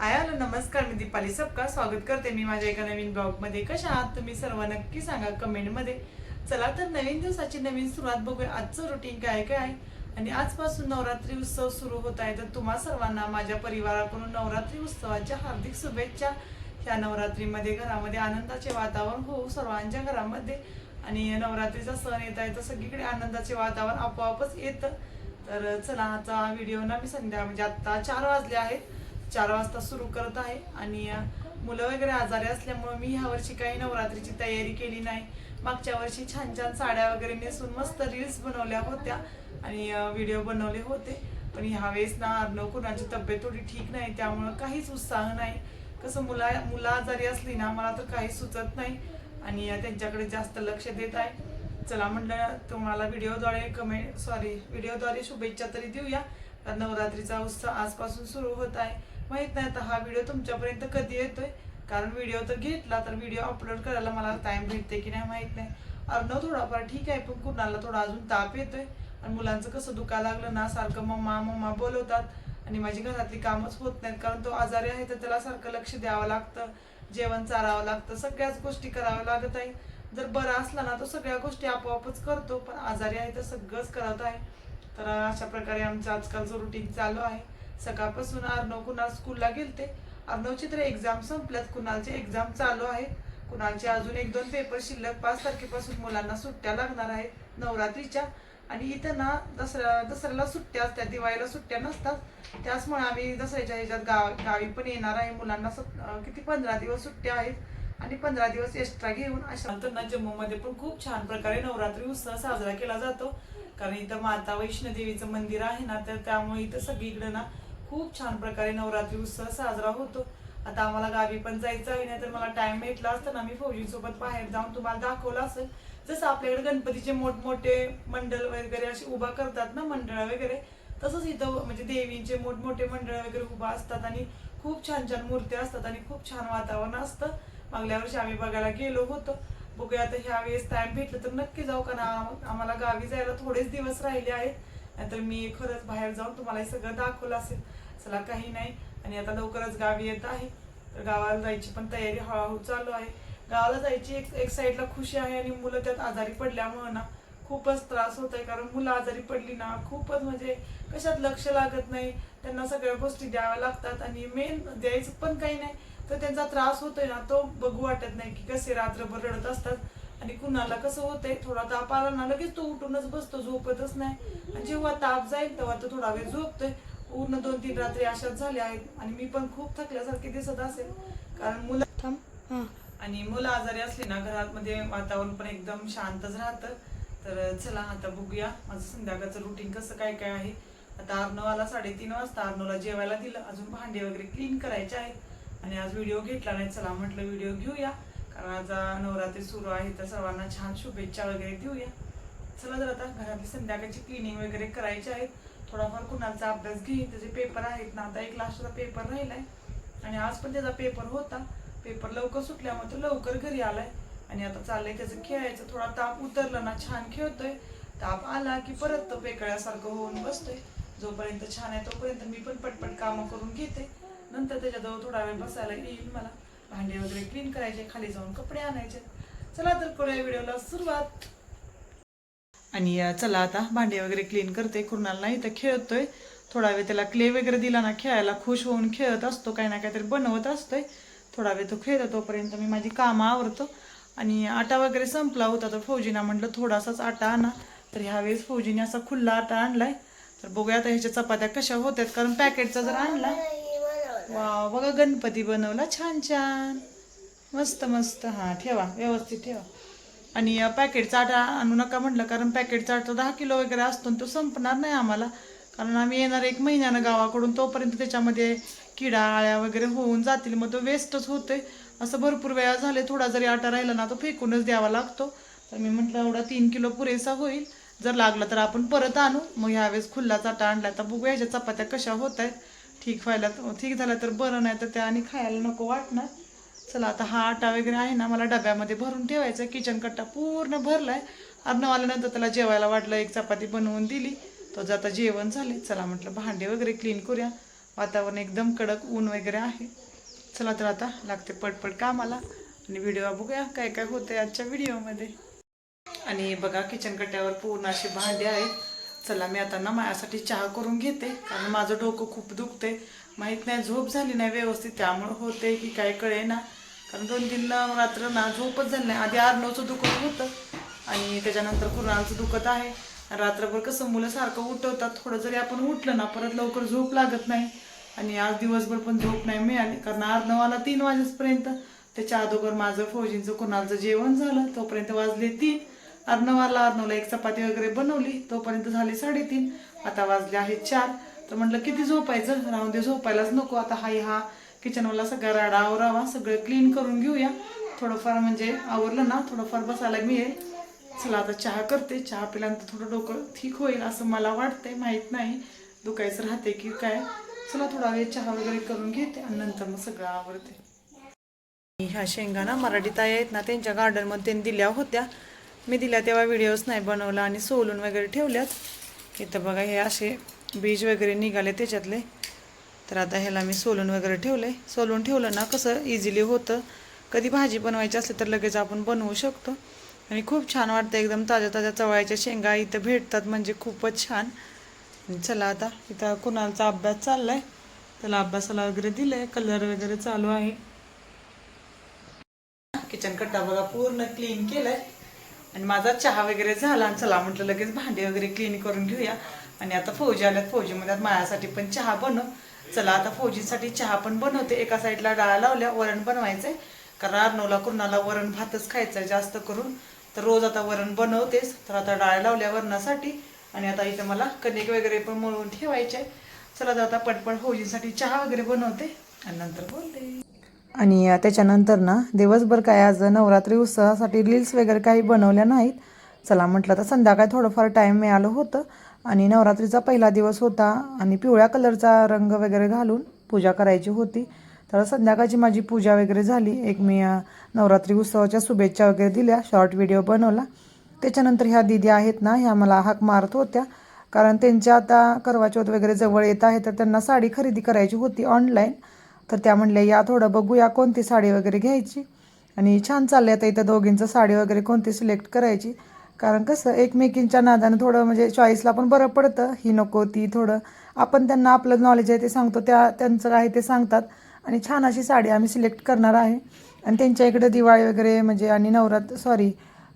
Hi hello नमस्कार मी दीपाली सबका. स्वागत करते मी माझ्या एका नवीन ब्लॉगमध्ये कशा आहात तुम्ही सर्व? नक्की सांगा कमेंटमध्ये चला तर नवीन दिवसाची नवीन सुरुवात बघूया. आजचं रुटीन काय काय? आहे आणि आजपासून नवरात्री उत्सव सुरू होत आहे. तर तुम्हा सर्वांना माझ्या परिवाराकडून नवरात्री उत्सवाच्या हार्दिक शुभेच्छा. ह्या नवरात्रीमध्ये घरामध्ये आनंदाचे वातावरण होऊ सर्वांच्या घरामध्ये. आणि नवरात्रीचा सण येत आहे तर सगळीकडे आनंदाचे वातावरण आपोआपच येतं. तर चला आता व्हिडिओ ना मी संध्या म्हणजे आता चार वाजले आहेत. चार वाजता सुरू करत आहे. आणि मुलं वगैरे आजारी असल्यामुळे मी ह्या वर्षी काही नवरात्रीची तयारी केली नाही. मागच्या वर्षी छान छान साड्या वगैरे नेसून मस्त रील्स बनवल्या होत्या. आणि व्हिडिओ बनवले होते. पण ह्यावेळेस ना अर्णव कुणाची तब्येत थोडी ठीक नाही त्यामुळं काहीच उत्साह नाही. कसं मुला मुलं आजारी असली ना मला तर काही सुचत नाही. आणि त्यांच्याकडे जास्त लक्ष देत आहे. चला म्हटलं तुम्हाला व्हिडिओद्वारे कमेंट सॉरी व्हिडिओद्वारे शुभेच्छा तरी देऊया. नवरात्रीचा उत्सव आजपासून सुरू होत आहे. माहीत नाही आता हा व्हिडिओ तुमच्यापर्यंत कधी येतोय? कारण व्हिडिओ तर घेतला तर व्हिडिओ अपलोड करायला मला टाइम भेटते की नाही माहीत नाही. अर्णव थोडाफार ठीक आहे पण कुणाला थोडा अजून ताप येतोय. आणि मुलांचं कसं दुखा लागलं ना सारखं मम्मा मम्मा बोलवतात. आणि माझी घरातली कामच होत नाहीत कारण तो आजारी आहे तर त्याला सारखं लक्ष द्यावं लागतं. जेवण चारावं लागतं सगळ्याच गोष्टी कराव्या लागत आहे. जर बरा असला ना तो सगळ्या गोष्टी आपोआपच करतो पण आजारी आहे तर सगळंच करत आहे. तर अशा प्रकारे आमचं आजकालचं रुटीन चालू आहे. सकाळपासून अर्णव कुणाल स्कूलला गेलते. अर्णवची तर एक्झाम संपल्यात. कुणालचे एक्झाम चालू आहेत. कुणालचे अजून एक दोन पेपर शिल्लक पाच तारखेपासून मुलांना सुट्ट्या लागणार आहेत. नवरात्रीच्या. आणि इथं ना दसऱ्या दसऱ्याला सुट्ट्या असतात दिवाळीला सुट्ट्या नसतात. त्याचमुळे आम्ही दसऱ्याच्या ह्याच्यात गाव गावी पण येणार आहे. मुलांना किती पंधरा दिवस सुट्ट्या आहेत. आणि पंधरा दिवस एक्स्ट्रा घेऊन अशा तर ना जम्मूमध्ये पण खूप छान प्रकारे नवरात्री उत्सव साजरा केला जातो. कारण इथं माता वैष्णोदेवीचं मंदिर आहे ना तर त्यामुळे इथं सगळीकडे ना खूप छान प्रकारे नवरात्री उत्सव साजरा होतो. आता आम्हाला गावी पण जायचं आहे नाही तर मला टाइम भेटला असता ना मी फौजीसोबत बाहेर जाऊन तुम्हाला दाखवलं असेल. जसं आपल्याकडे गणपतीचे मोठमोठे मंडळ वगैरे असे उभा करतात ना मंडळ वगैरे तसंच इथं म्हणजे देवींचे मोठमोठे मंडळ वगैरे उभा असतात आणि खूप छान छान मूर्त्या असतात आणि खूप छान वातावरण असतं. मागल्या वर्षी आम्ही बघायला गेलो होतो. बघूया आता ह्या वेळेस टाइम भेटलं तर नक्की जाऊ कारण ना आम्हाला गावी जायला थोडेच दिवस राहिले आहेत. नाहीतर मी खरंच बाहेर जाऊन तुम्हाला हे सगळं दाखवलं असेल. चला काही नाही. आणि आता लवकरच गावी येत आहे. तर गावाला जायची पण तयारी हळूहळू चालू आहे. गावाला जायची एक एक साईडला खुशी आहे आणि मुलं त्यात आजारी पडल्यामुळं ना खूपच त्रास होत आहे कारण मुलं आजारी पडली ना खूपच म्हणजे कशात लक्ष लागत नाही. त्यांना सगळ्या गोष्टी द्याव्या लागतात आणि मेन द्यायचं पण काही नाही. तर त्यांचा त्रास होतोय ना तो बघू वाटत नाही की कसे रात्रभर रडत असतात. आणि कुणाला कसं होतंय थोडा ताप आला ना लगेच तो उठूनच बसतो झोपतच नाही. आणि जेव्हा ताप जाईल तेव्हा तो थोडा वेळ झोपतोय. पूर्ण दोन तीन रात्री अशाच झाल्या आहेत. आणि मी पण खूप थकल्यासारखी दिसत असेल. कारण मुलं आणि मुलं आजारी असली ना घरात मध्ये वातावरण पण एकदम शांतच राहतं. तर चला आता बघूया माझं संध्याकाळचं रुटीन कसं काय काय आहे. आता अर्णवाला साडेतीन वाजता अर्णवला जेवायला दिलं. अजून भांडे वगैरे क्लीन करायचे आहेत. आणि आज व्हिडिओ घेतला नाही. चला म्हटलं व्हिडिओ घेऊया. आज नवरात्री सुरू आहे तर सर्वांना छान शुभेच्छा वगैरे देऊया. चला जर आता घरातली संध्याकाळची क्लिनिंग वगैरे करायची आहेत थोडाफार कुणाचा अभ्यास घेईन त्याचे पेपर आहेत ना आता एक लास्टचा पेपर राहिलाय. आणि आज पण त्याचा पेपर होता. पेपर लवकर सुटल्यामुळे तो लवकर घरी आलाय. आणि आता चाललंय त्याचं खेळायचं. थोडा ताप उतरला ना छान खेळतोय. ताप आला की परत तो पेकळ्यासारखं होऊन बसतोय. जोपर्यंत छान आहे तोपर्यंत मी पण पटपट कामं करून घेते. नंतर त्याच्याजवळ थोडा वेळ बसायला येईल मला. भांडे वगैरे क्लीन करायचे खाली जाऊन कपडे आणायचे. चला तर करूया व्हिडिओला सुरुवात. आणि चला आता भांडे वगैरे क्लीन करते. कुणाला नाही तर खेळतोय. थोडा वेळ त्याला क्ले वगैरे दिला ना खेळायला खुश होऊन खेळत असतो. काही ना काहीतरी बनवत असतोय. थोडा वेळ तो खेळतो तोपर्यंत मी माझी कामं आवरतो. आणि आटा वगैरे संपला होता तर फौजीना म्हटलं थोडासाच आटा आणा. तर ह्यावेळेस फौजीने असा खुल्ला आटा आणलाय. तर बघूया आता ह्याच्या चपात्या कशा होत्यात कारण पॅकेटचा जर आणला वा बघा गणपती बनवला छान छान. मस्त मस्त. हां ठेवा व्यवस्थित ठेवा. आणि पॅकेटचा आटा आणू नका म्हटलं कारण पॅकेटचा आटा दहा किलो वगैरे असतो तो संपणार नाही आम्हाला. कारण आम्ही येणार एक महिन्यानं गावाकडून तोपर्यंत त्याच्यामध्ये किडा आळ्या वगैरे होऊन जातील. मग तो वेस्टच होतोय. असं भरपूर वेळा झाले थोडा जरी आटा राहिला ना तो फेकूनच द्यावा लागतो. तर मी म्हटलं एवढा तीन किलो पुरेसा होईल. जर लागला तर आपण परत आणू. मग ह्यावेळेस खुल्लाचा आटा आणला. तर बघू ह्याच्या चपात्या कशा होत आहेत ठीक व्हायला ठीक झालं तर बरं नाही तर त्या आणि खायला नको वाटणार. चला आता हा आटा वगैरे आहे ना मला डब्यामध्ये भरून ठेवायचा किचन कट्टा पूर्ण भरलाय. आहे आल्यानंतर त्याला जेवायला वाटलं एक चपाती बनवून दिली. तो जाता जेवण झाले चला म्हटलं भांडे वगैरे क्लीन करूया. वातावरण एकदम कडक ऊन वगैरे आहे. चला तर आता लागते पटपट कामाला. आणि व्हिडिओ बघूया काय काय होतंय आजच्या व्हिडिओमध्ये आणि बघा किचन कट्ट्यावर पूर्ण अशी भांडी आहेत. चला मी आता ना माझ्यासाठी चहा करून घेते कारण माझं डोकं खूप दुखते माहीत नाही झोप झाली नाही व्यवस्थित त्यामुळं होते की काय कळे ना कारण दोन तीन रात्र ना झोपच झाली नाही. आधी आर्नवचं दुखत होतं आणि त्याच्यानंतर कुणालचं दुखत आहे. रात्रभर कसं मुलं सारखं उठवतात थोडं जरी आपण उठलं ना परत लवकर झोप लागत नाही. आणि आज दिवसभर पण झोप नाही मिळाली कारण अर्धवाला तीन वाजेपर्यंत त्याच्या अगोदर माझं फौजींचं कुणालचं जेवण झालं तोपर्यंत वाजले तीन. अर्णवाला अर्णवला एक चपाती वगैरे बनवली. तोपर्यंत झाले साडेतीन. आता वाजले आहेत चार. तर म्हटलं किती झोपायचं? राहून दे झोपायलाच नको. आता हाय हा किचनवाला सगळा राडा आवरावा. सगळं क्लीन करून घेऊया. थोडंफार म्हणजे आवरलं ना थोडंफार बसायला मिळेल. चला आता चहा करते. चहा पिल्यानंतर थोडं डोकं ठीक होईल असं मला वाटतंय. माहीत नाही. दुखायचं राहते की काय. चला थोडा वेळ चहा वगैरे करून घेते आणि नंतर मग सगळं आवडते ह्या शेंगा ना मराठी ताई आहेत ना त्यांच्या गार्डनमध्ये त्यांनी दिल्या होत्या. मी दिला तेव्हा व्हिडिओज नाही बनवला आणि सोलून वगैरे ठेवल्यात. इथं बघा हे असे बीज वगैरे निघाले त्याच्यातले. तर आता ह्याला मी सोलून वगैरे ठेवलं आहे सोलून ठेवलं ना कसं इझिली होतं. कधी भाजी बनवायची असली तर लगेच आपण बनवू शकतो. आणि खूप छान वाटतं एकदम ताज्या ताज्या चवळ्याच्या शेंगा इथं भेटतात म्हणजे खूपच छान. चला आता इथं कुणालचा अभ्यास चाललाय. त्याला अभ्यासाला वगैरे दिलंय कलर वगैरे चालू आहे. किचन कट्टा बघा पूर्ण क्लीन केलाय. आणि माझा चहा वगैरे झाला आणि चला म्हटलं लगेच भांडे वगैरे क्लीन करून घेऊया. आणि आता फौजी आल्यात फौजीमध्ये माझ्यासाठी पण चहा बनव. चला आता फौजीसाठी चहा पण बनवते. एका साईडला डाळ लावल्या वरण बनवायचंय. कारण अर्नवला कुणाला वरण भातच खायचंय जास्त करून. तर रोज आता वरण बनवतेच. तर आता डाळ लावल्या वरणासाठी. आणि आता इथं मला कणिक वगैरे पण मळून ठेवायचे चला तर आता पटपट फौजींसाठी चहा वगैरे बनवते. आणि नंतर बोलते. आणि त्याच्यानंतर ना दिवसभर काय आज नवरात्री उत्सवासाठी रील्स वगैरे काही बनवल्या नाहीत. चला म्हटलं तर संध्याकाळी थोडंफार टाईम मिळालं होतं. आणि नवरात्रीचा पहिला दिवस होता आणि पिवळ्या कलरचा रंग वगैरे घालून पूजा करायची होती. तर संध्याकाळची माझी पूजा वगैरे झाली. एक मी नवरात्री उत्सवाच्या शुभेच्छा वगैरे दिल्या शॉर्ट व्हिडिओ बनवला. त्याच्यानंतर ह्या दिदी आहेत ना ह्या मला हाक मारत होत्या. कारण त्यांच्या आता करवाचौथ वगैरे जवळ येत आहे तर त्यांना साडी खरेदी करायची होती ऑनलाईन तर त्या म्हणल्या या थोडं बघूया कोणती साडी वगैरे घ्यायची. आणि छान चालले आता इथं दोघींचं साडी वगैरे कोणती सिलेक्ट करायची. कारण कसं एकमेकींच्या नादानं थोडं म्हणजे चॉईसला पण बरं पडतं. ही नको ती थोडं. आपण त्यांना आपलं नॉलेज आहे ते सांगतो त्या त्यांचं आहे ते सांगतात. आणि छान अशी साडी आम्ही सिलेक्ट करणार आहे. आणि त्यांच्या इकडे दिवाळी वगैरे म्हणजे आणि नवरात्र सॉरी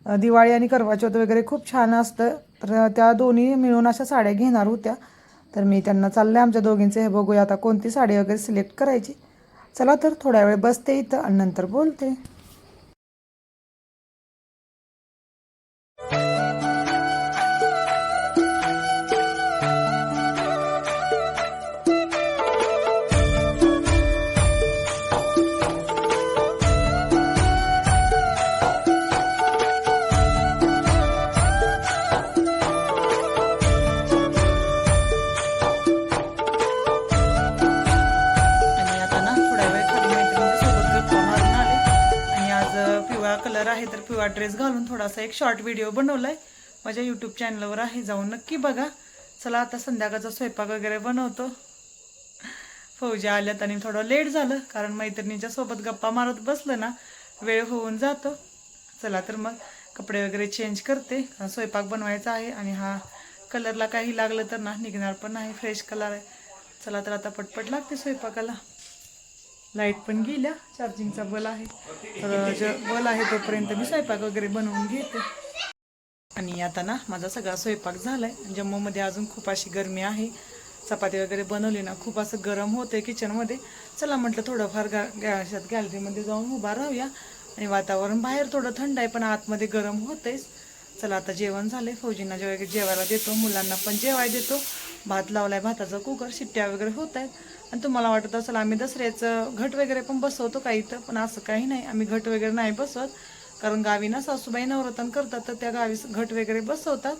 दिवाळी आणि करवाचौथ वगैरे खूप छान असतं. तर त्या दोन्ही मिळून अशा साड्या घेणार होत्या. तर मी त्यांना चाललं आमच्या दोघींचं. हे बघूया आता कोणती साडी वगैरे सिलेक्ट करायची. चला तर थोड्या वेळ बसते इथं आणि नंतर बोलते. तर पिवळा ड्रेस घालून थोडासा एक शॉर्ट व्हिडिओ बनवलाय. माझ्या युट्यूब चॅनलवर आहे जाऊन नक्की बघा. चला आता संध्याकाळचा स्वयंपाक वगैरे बनवतो. फौजी आल्यात आणि थोडं लेट झालं कारण मैत्रिणीच्या सोबत गप्पा मारत बसलं ना वेळ होऊन जातो. चला तर मग कपडे वगैरे चेंज करते. कारण स्वयंपाक बनवायचा आहे आणि हा कलरला काही लागलं तर ना निघणार पण नाही. फ्रेश कलर आहे. चला तर आता पटपट लागते स्वयंपाकाला. लाइट पण गेल्या चार्जिंगचा बल आहे. तर जे बल आहे तोपर्यंत मी स्वयंपाक वगैरे बनवून घेते. आणि आता ना माझा सगळा स्वयंपाक झाला आहे जम्मूमध्ये अजून खूप अशी गरमी आहे. चपाती वगैरे बनवली ना खूप असं गरम होतंय किचनमध्ये. चला म्हटलं थोडंफार गा गॅशात गॅलरीमध्ये जाऊन उभा राहूया. आणि वातावरण बाहेर थोडं थंड आहे पण आतमध्ये गरम होतंयच चला आता जेवण झालं आहे फौजींना जेव्हा जेवायला देतो मुलांना पण जेवाय देतो. भात लावलाय भाताचं कुकर शिट्ट्या वगैरे होत आहेत आणि तुम्हाला वाटत असेल आम्ही दसऱ्याचं घट वगैरे पण बसवतो काही इथं? पण असं काही नाही. आम्ही घट वगैरे नाही बसवत. कारण गावी ना सासूबाई नवरतन करतात तर त्या गावी घट वगैरे बसवतात.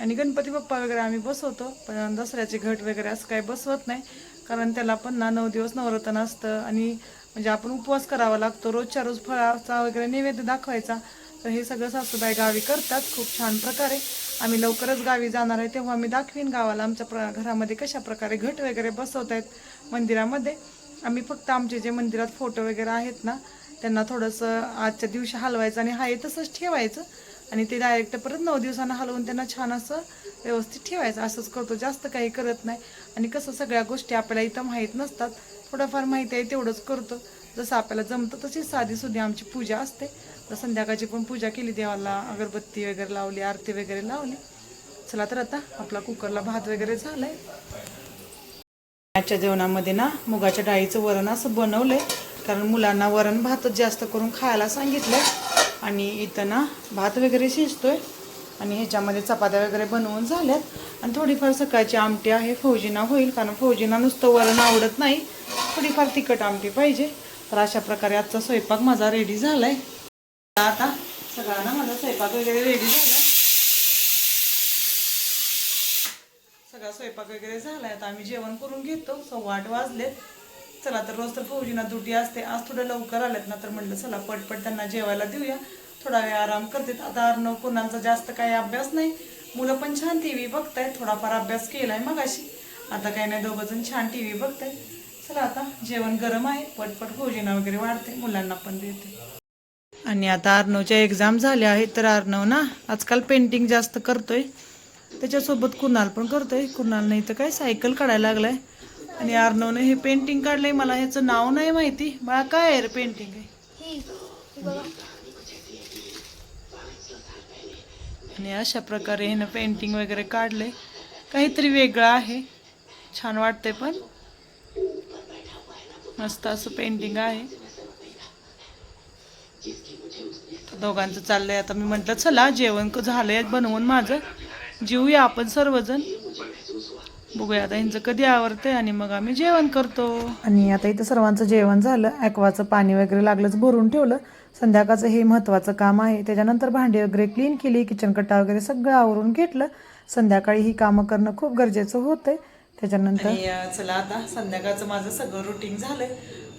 आणि गणपती बाप्पा वगैरे आम्ही बसवतो. पण दसऱ्याचे घट वगैरे असं काही बसवत नाही. कारण त्याला पण ना नऊ दिवस नवरतन असतं. आणि म्हणजे आपण उपवास करावा लागतो. रोजच्या रोज फळाचा वगैरे नैवेद्य दाखवायचा. तर हे सगळं सासूबाई गावी करतात. खूप छान प्रकारे. आम्ही लवकरच गावी जाणार आहे तेव्हा मी दाखवीन गावाला आमच्या प्र घरामध्ये कशा प्रकारे घट वगैरे बसवत आहेत मंदिरामध्ये. आम्ही फक्त आमचे जे मंदिरात फोटो वगैरे आहेत ना त्यांना थोडंसं आजच्या दिवशी हलवायचं आणि हाय तसंच ठेवायचं. आणि ते डायरेक्ट परत नऊ दिवसांना हलवून त्यांना छान असं व्यवस्थित ठेवायचं. असंच करतो जास्त काही करत नाही. आणि कसं सगळ्या गोष्टी आपल्याला इथं माहीत नसतात. थोडंफार माहिती आहे तेवढंच करतो. जसं आपल्याला जमतं तशी साधी सुधी आमची पूजा असते. तर संध्याकाळची पण पूजा केली देवाला अगरबत्ती वगैरे लावली आरती वगैरे लावली. चला तर आता आपला कुकरला भात वगैरे झालाय. आजच्या जेवणामध्ये ना मुगाच्या डाळीचं वरण असं बनवलंय. कारण मुलांना वरण भातच जास्त करून खायला सांगितलंय. आणि इथं ना भात वगैरे शिजतोय. आणि ह्याच्यामध्ये चपात्या वगैरे बनवून झाल्यात. आणि थोडीफार सकाळची आमटी आहे फौजीना होईल. कारण फौजीना नुसतं वरण आवडत नाही. थोडीफार तिखट आमटी पाहिजे. तर अशा प्रकारे आजचा स्वयंपाक माझा रेडी झालाय. आता सगळ्यांना माझा स्वयंपाक वगैरे रेडी झाला सगळा स्वयंपाक वगैरे झालाय. आता आम्ही जेवण करून घेतो. सव्वा आठ वाजलेत. चला तर रोज तर फौजीना दुटी असते. आज थोडं लवकर आलेत ना तर म्हटलं चला पटपट त्यांना जेवायला देऊया. थोडा वेळ आराम करतात. आता अर्णव कोणाचा जास्त काही अभ्यास नाही. मुलं पण छान टी व्ही बघतायत. थोडाफार अभ्यास केलाय मग अशी आता काही नाही दोघं जण छान टी व्ही बघतायत. चला आता जेवण गरम आहे पटपट फौजीना वगैरे वाढते मुलांना पण देते. आणि आता अर्णवच्या एक्झाम झाल्या आहेत तर अर्णव ना आजकाल पेंटिंग जास्त करतोय. त्याच्यासोबत कुणाल पण करतोय. कुणाल नाही तर काय सायकल काढायला लागलाय. आणि अर्णवने हे पेंटिंग काढलंय मला ह्याचं नाव नाही माहिती. मला काय आहे रे पेंटिंग आहे आणि अशा प्रकारे ह्यानं पेंटिंग वगैरे काढलंय. काहीतरी वेगळं आहे. छान वाटतंय पण. मस्त असं पेंटिंग आहे. दोघांचं चाललंय. आता मी म्हटलं चला जेवण झालंय बनवून माझं. जेऊया आपण सर्वजण. बघूया आता यांचं कधी आवडतंय आणि मग आम्ही जेवण करतो. आणि आता इथं सर्वांचं जेवण झालं. ॲक्वाचं पाणी वगैरे लागलंच भरून ठेवलं. संध्याकाळचं हे महत्त्वाचं काम आहे. त्याच्यानंतर भांडी वगैरे क्लीन केली किचन कट्टा वगैरे सगळं आवरून घेतलं. संध्याकाळी ही कामं करणं खूप गरजेचं होतंय. त्याच्यानंतर? चला आता संध्याकाळचं माझं सगळं रुटीन झालंय.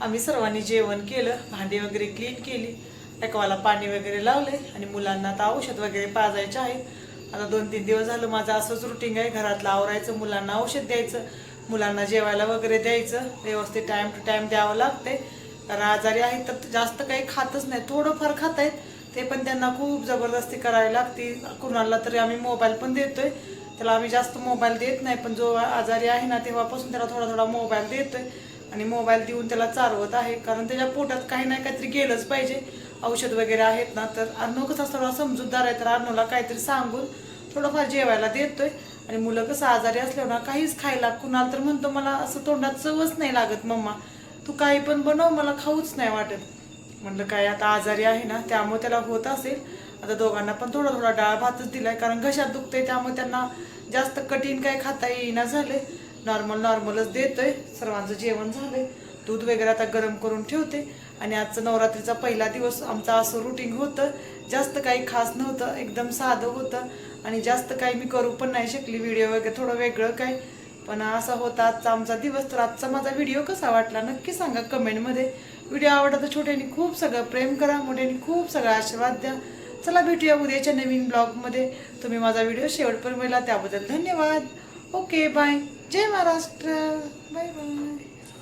आम्ही सर्वांनी जेवण केलं भांडी वगैरे क्लीन केली ॲक्वाला पाणी वगैरे लावले आणि मुलांना आता औषध वगैरे पाजायचे आहे. आता दोन तीन दिवस झालं माझं असंच रुटीन आहे. घरातलं आवरायचं मुलांना औषध द्यायचं मुलांना जेवायला वगैरे द्यायचं. व्यवस्थित टाइम टू टाइम द्यावं लागते कारण आजारी आहेत तर जास्त काही खातच नाही. थोडंफार खात आहेत ते पण त्यांना खूप जबरदस्ती करावी लागते. कुणाला तरी आम्ही मोबाईल पण देतोय. त्याला आम्ही जास्त मोबाईल देत नाही पण जो आजारी आहे ना तेव्हापासून त्याला थोडा थोडा मोबाईल देतोय. आणि मोबाईल देऊन त्याला चालवत आहे. कारण त्याच्या पोटात काही नाही काहीतरी गेलंच पाहिजे. औषध वगैरे आहेत ना तर अर्णव कसा थोडा समजूतदार आहे तर अर्णवला काहीतरी सांगून थोडंफार जेवायला देतोय. आणि मुलं कसं आजारी असल्यावर ना काहीच खायला कुणाला तर म्हणतो मला असं तोंडात चवच नाही लागत मम्मा. तू काही पण बनव मला खाऊच नाही वाटत. म्हटलं काय आता आजारी आहे ना त्यामुळे त्याला होत असेल. आता दोघांना पण थोडा थोडा डाळ भातच दिलाय कारण घशात दुखतंय त्यामुळे त्यांना जास्त कठीण काय खाता येईना झाले नॉर्मल नॉर्मलच देतोय. सर्वांचं जेवण झालंय. दूध वगैरे आता गरम करून ठेवते. आणि आजचं नवरात्रीचा पहिला दिवस आमचं असं रुटीन होतं. जास्त काही खास नव्हतं. एकदम साधं होतं. आणि जास्त काही मी करू पण नाही शकली. व्हिडिओ वगैरे थोडं वेगळं काय. पण असा होता आजचा आमचा दिवस. तर आजचा माझा व्हिडिओ कसा वाटला नक्की सांगा कमेंटमध्ये. व्हिडिओ आवडला तर छोट्याने खूप सगळं प्रेम करा मोठ्याने खूप सगळा आशीर्वाद द्या. चला भेटूया उद्याच्या नवीन ब्लॉगमध्ये. तुम्ही माझा व्हिडिओ शेवटपर्यंत मिळाला त्याबद्दल धन्यवाद. Okay bye. जय महाराष्ट्र. Bye bye.